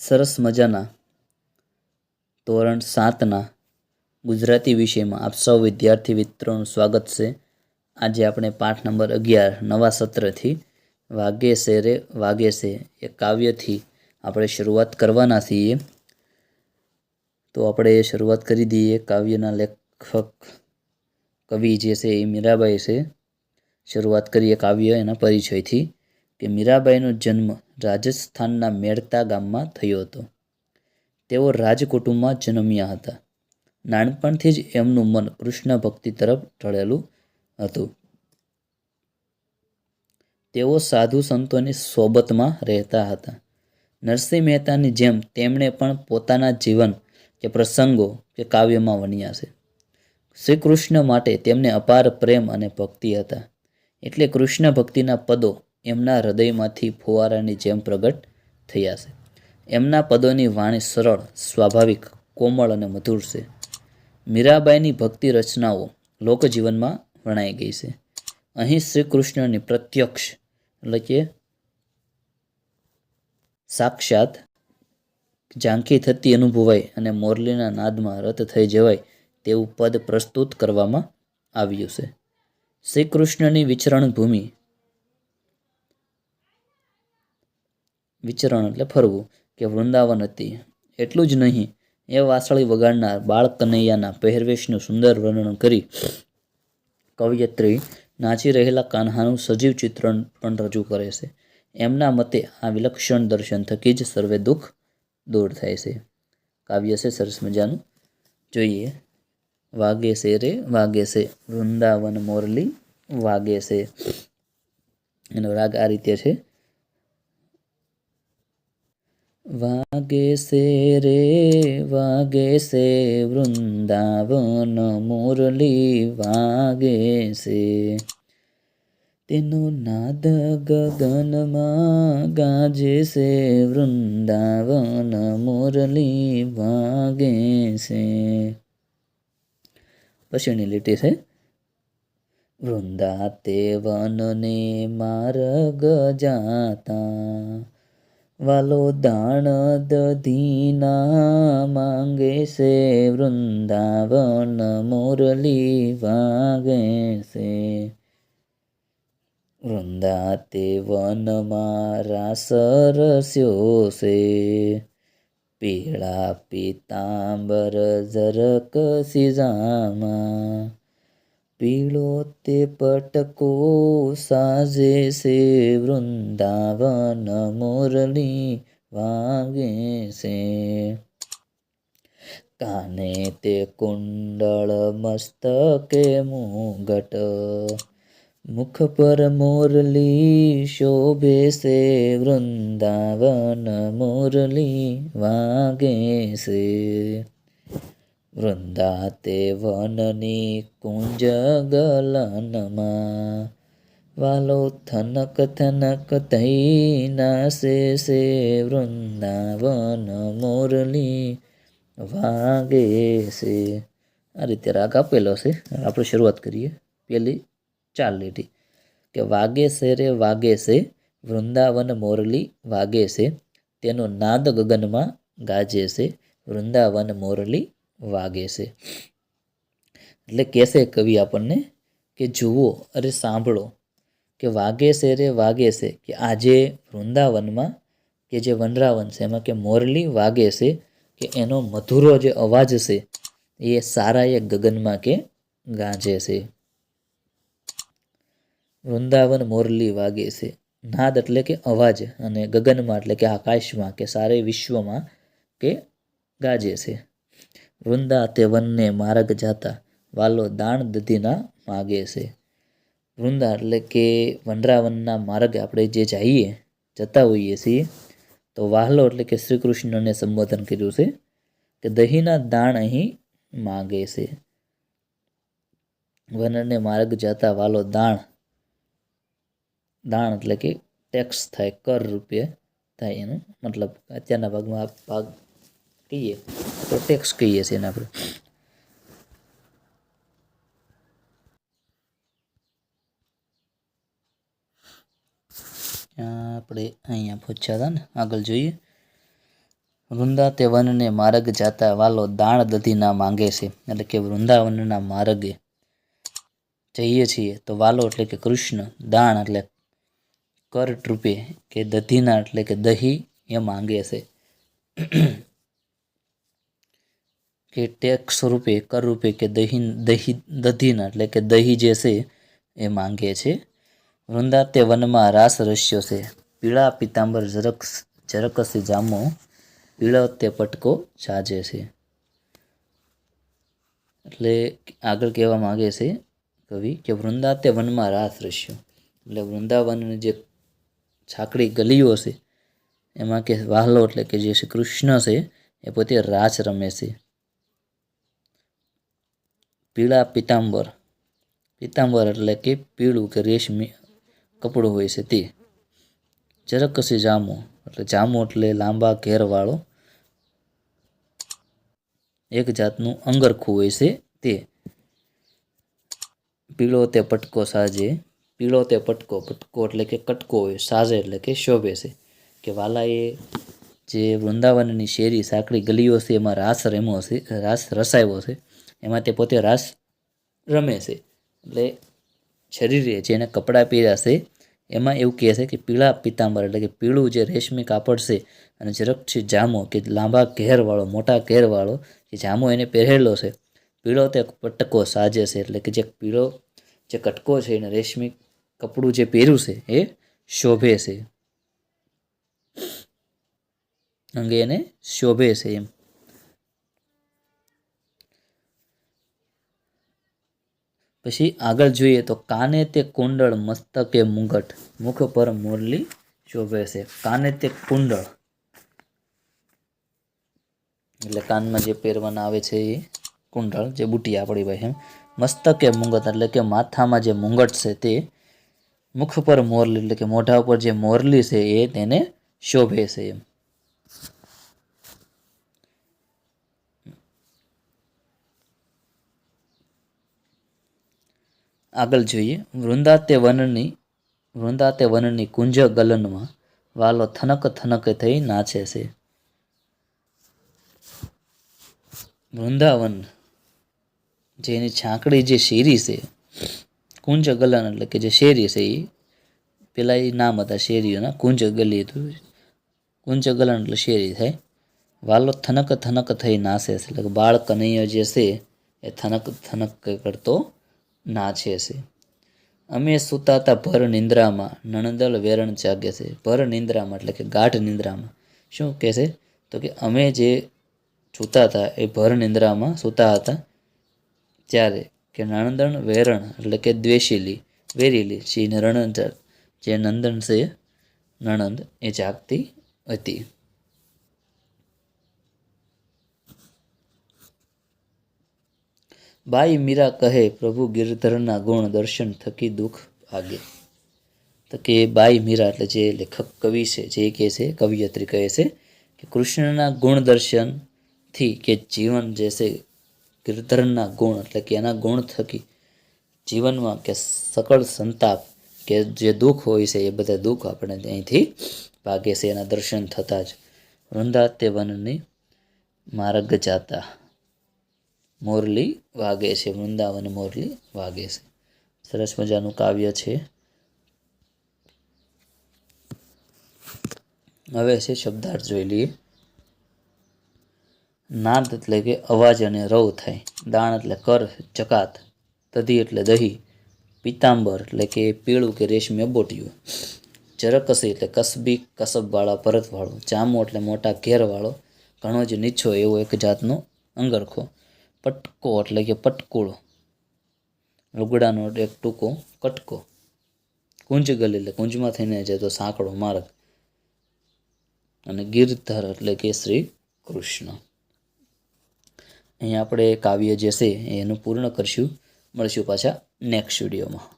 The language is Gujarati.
સરસ મજાના ધોરણ સાતના ગુજરાતી વિષયમાં આપ સૌ વિદ્યાર્થી મિત્રોનું સ્વાગત છે. આજે આપણે પાઠ નંબર અગિયાર, નવા સત્રથી વાગે છે રે વાગે છે એ કાવ્યથી આપણે શરૂઆત કરવાના છીએ. તો આપણે શરૂઆત કરી દઈએ. કાવ્યના લેખક કવિ જે છે એ મીરાબાઈ છે. શરૂઆત કરીએ કાવ્ય એના પરિચયથી. કે મીરાબાઈનો જન્મ રાજસ્થાનના મેડતા ગામમાં થયો હતો. તેઓ રાજકુટુંબમાં જન્મ્યા હતા. નાનપણથી જ એમનું મન કૃષ્ણ ભક્તિ તરફ ઢળેલું હતું. તેઓ સાધુ સંતોની સોબતમાં રહેતા હતા. નરસિંહ મહેતાની જેમ તેમણે પણ પોતાના જીવન કે પ્રસંગો કે કાવ્યમાં વણ્યા છે. શ્રી કૃષ્ણ માટે તેમને અપાર પ્રેમ અને ભક્તિ હતા. એટલે કૃષ્ણ ભક્તિના પદો એમના હૃદયમાંથી ફુવારાની જેમ પ્રગટ થયા છે. એમના પદોની વાણી સરળ, સ્વાભાવિક, કોમળ અને મધુર છે. મીરાબાઈની ભક્તિ રચનાઓ લોકજીવનમાં વણાઈ ગઈ છે. અહીં શ્રી કૃષ્ણની પ્રત્યક્ષ, એટલે કે સાક્ષાત ઝાંખી થતી અનુભવાય અને મોરલીના નાદમાં રત થઈ જવાય તેવું પદ પ્રસ્તુત કરવામાં આવ્યું છે. શ્રી કૃષ્ણની વિચરણ ભૂમિ વિચરણ એટલે ફરવું, કે વૃંદાવન હતી. એટલું જ નહીં, એ વાસળી વગાડનાર બાળ કનૈયાના પહેરવેશનું સુંદર વર્ણન કરી કવયત્રી નાચી રહેલા કાન્હાનું સજીવ ચિત્રણ પણ રજૂ કરે છે. એમના મતે આ વિલક્ષણ દર્શન થકી જ સર્વે દુઃખ દૂર થાય છે. કાવ્ય છે સરસ મજાનું. જોઈએ, વાગે છે રે, વાગે છે, વૃંદાવન મોરલી, વાગે છે. એનો રાગ આ રીતે છે. વાગે છે રે, વાગે છે વૃંદાવન મુરલી વાગે છે તેનો નાદ ગગનમાં ગાજે છે વૃંદાવન મુરલી વાગે છે પછીની લીટી છે. વૃંદા તે વનને માર્ગ જાતા વાલો દાણ દધીના માંગે છે, વૃંદાવન મુરલી વાગે છે. વૃંદા તે વનમાં રાસ રસ્યો છે. પીળા પીતાંબર ઝરક સિજામાં પીળો તે પટકો સાજે છે વૃંદાવન મુરલી વાગે છે કાને તે કુંડળ મસ્તકે મુગટ મુખ પર મોરલી શોભે છે વૃંદાવન મુરલી વાગે છે વૃંદા તે વનની કુંજ ગલનમાં વાલો થનક થનક થઈ નાસે છે વૃંદાવન મોરલી વાગે છે. આ રીતે રાગ આપેલો છે. આપણે શરૂઆત કરીએ. પેલી ચાર લીટી. કે વાગે છે રે વાગે છે, વૃંદાવન મોરલી વાગે છે, તેનો નાદ ગગનમાં ગાજે છે, વૃંદાવન મોરલી વાગે છે. એટલે કહેશે કવિ આપણને કે જુઓ અરે સાંભળો કે વાગે છે રે વાગે છે કે આજે વૃંદાવનમાં કે જે વનરાવન છે એમાં કે મોરલી વાગે છે કે એનો મધુરો જે અવાજ છે એ સારા એ ગગનમાં કે ગાજે છે. વૃંદાવન મોરલી વાગે છે. નાદ એટલે કે અવાજ અને ગગનમાં એટલે કે આકાશમાં કે સારે વિશ્વમાં કે ગાજે છે. વૃંદા તે વનને માર્ગ જાતા વાલો દાણ દધીના માગે છે. વૃંદા એટલે કે વનરાવનના માર્ગ આપણે જે જઈએ, જતા હોઈએ છીએ, તો વાહલો એટલે કે શ્રી કૃષ્ણને સંબોધન કર્યું છે કે દહીંના દાણ અહીં માગે છે. વનને માર્ગ જાતા વાલો દાણ દાણ એટલે કે ટેક્સ થાય, કર રૂપે થાય એનું મતલબ અત્યારના ભાગમાં ભાગ કહીએ. તો કહીએ છીએ એને આપણે. આપણે અહીંયા પૂછ્યા હતા ને? આગળ જોઈએ. વૃંદા તે વનને માર્ગ જાતા વાલો દાણ દધીના માંગે છે. એટલે કે વૃંદાવનના માર્ગે જઈએ છીએ. તો વાલો એટલે કે કૃષ્ણ, દાણ એટલે કર રૂપે કે દધીના એટલે કે દહી એ માંગે છે. કે ટેક્સ રૂપે, કર રૂપે કે દહીં દહી, દધીના એટલે કે દહી જે છે એ માંગે છે. વૃંદા તે વનમાં રાસ રસ્યો છે. પીળા પિતાંબર જરાક ઝરકસી જામો પીળો પટકો સાજે છે. એટલે આગળ કહેવા માંગે છે કવિ કે વૃંદા તે વનમાં રાસ રસ્યો એટલે વૃંદાવનની જે છાકડી ગલીઓ છે, એમાં કે વાહલો એટલે કે જે શ્રી કૃષ્ણ છે, એ પોતે રાસ રમે છે. પીળા પીતાંબર. પીતાંબર એટલે કે પીળું કે રેશમી કપડું હોય છે તે. ચરકસી જામો એટલે જામો એટલે લાંબા ઘેરવાળો એક જાતનું અંગરખું હોય છે તે. પીળો તે પટકો સાજે. પીળો તે પટકો. પટકો એટલે કે કટકો હોય. સાજે એટલે કે શોભે છે. કે વાલાએ જે વૃંદાવનની શેરી સાંકડી ગલીઓ છે, એમાં રાસ રેમો છે, રાસ રસાયો છે. એમાં તે પોતે રાસ રમે છે. એટલે શરીરે જેને કપડાં પહેર્યા છે, એમાં એવું કહે છે કે પીળા પિતાંબર એટલે કે પીળું જે રેશમી કાપડ છે અને ઝરકથી જામો કે લાંબા ઘેરવાળો, મોટા ઘેરવાળો જે જામો એને પહેરેલો છે, પીળો તે પટકો સાજે છે એટલે કે જે પીળો, જે કટકો છે એને રેશમી કપડું જે પહેર્યું છે એ શોભે છે. અંગે એને શોભે છે એમ. પછી આગળ જોઈએ તો કાને તે કુંડળ મસ્તકે મુંગટ? મુખ પર મુરલી શોભે છે. કાને તે કુંડળ? એટલે કાનમાં જે પહેરવાના આવે છે એ કુંડળ, જે બુટી આપણી ભાઈ એમ. મસ્તકે મુંગટ, એટલે કે માથામાં જે મુંગટ છે તે મુખ પર મોરલી, એટલે કે મોઢા ઉપર જે મોરલી છે એ તેને શોભે છે એમ. આગળ જોઈએ. વૃંદા તે વનની વૃંદા વનની કુંજ ગલનમાં વાલો થનક થનક થઈ નાચે છે. વૃંદાવન, જેની છાંકડી જે શેરી છે કુંજ ગલન એટલે કે જે શેરી છે એ પેલા એ નામ હતા શેરીઓના કુંજ ગલી હતું. કુંજ ગલન એટલે શેરી થાય. વાલો થનક થનક થઈ નાસે છે. એટલે કે બાળ કનૈયો જે છે, એ થનક થનક કરતો નાચે છે. અમે સૂતા હતા ભર નિંદ્રામાં, નણદલ વેરણ જાગે છે. ભર નિંદ્રામાં એટલે કે ગાઢ નિંદ્રામાં. શું કહે છે? તો કે અમે જે સૂતા હતા એ ભર નિંદ્રામાં સૂતા હતા ત્યારે કે નણંદણ વેરણ એટલે કે દ્વેષીલી, વેરીલી શ્રી નણંદ, જે નંદન છે, નણંદ એ જાગતી હતી. બાઈ મીરા કહે, પ્રભુ ગિરધરના ગુણ દર્શન થકી દુઃખ ભાગે. તો કે, બાઈ મીરા, એટલે જે લેખક કવિ છે, જે કહે છે, કવિયત્રી કહે છે કે, કૃષ્ણના ગુણ દર્શનથી કે જીવન જે છે, ગિરધરના ગુણ, એટલે કે એના ગુણ થકી જીવનમાં કે સકળ સંતાપ કે જે દુઃખ હોય છે, એ બધા દુઃખ આપણે અહીંથી ભાગે છે, એના દર્શન થતાં જ. વૃંદા તે વનની માર્ગ જાતા મોરલી વાગે છે, વૃંદાવન મોરલી વાગે છે. સરસ મજાનું કાવ્ય છે. હવે છે શબ્દાર્થ જોઈ લઈએ નાદ એટલે કે અવાજ અને રવ થાય. દાણ એટલે કર, ચકાત, તદી એટલે દહીં પિતાંબર એટલે કે પીળું કે રેશમી અબોટિયું. ચરકસી એટલે કસબી, કસબવાળા પરતવાળો જામો એટલે મોટા ઘેરવાળો. ઘણો જ નીચો એવો એક જાતનો અંગરખો. પટકો એટલે કે પટકુળો. લુગડાનો એક ટૂંકો કટકો. કુંજ ગલી એટલે કુંજમાં થઈને જતો સાંકડો માર્ગ અને ગિરધર એટલે કે શ્રી કૃષ્ણ. અહીંયા આપણે કાવ્ય જે છે એનું પૂર્ણ કરશું. મળશું પાછા નેક્સ્ટ વિડીયોમાં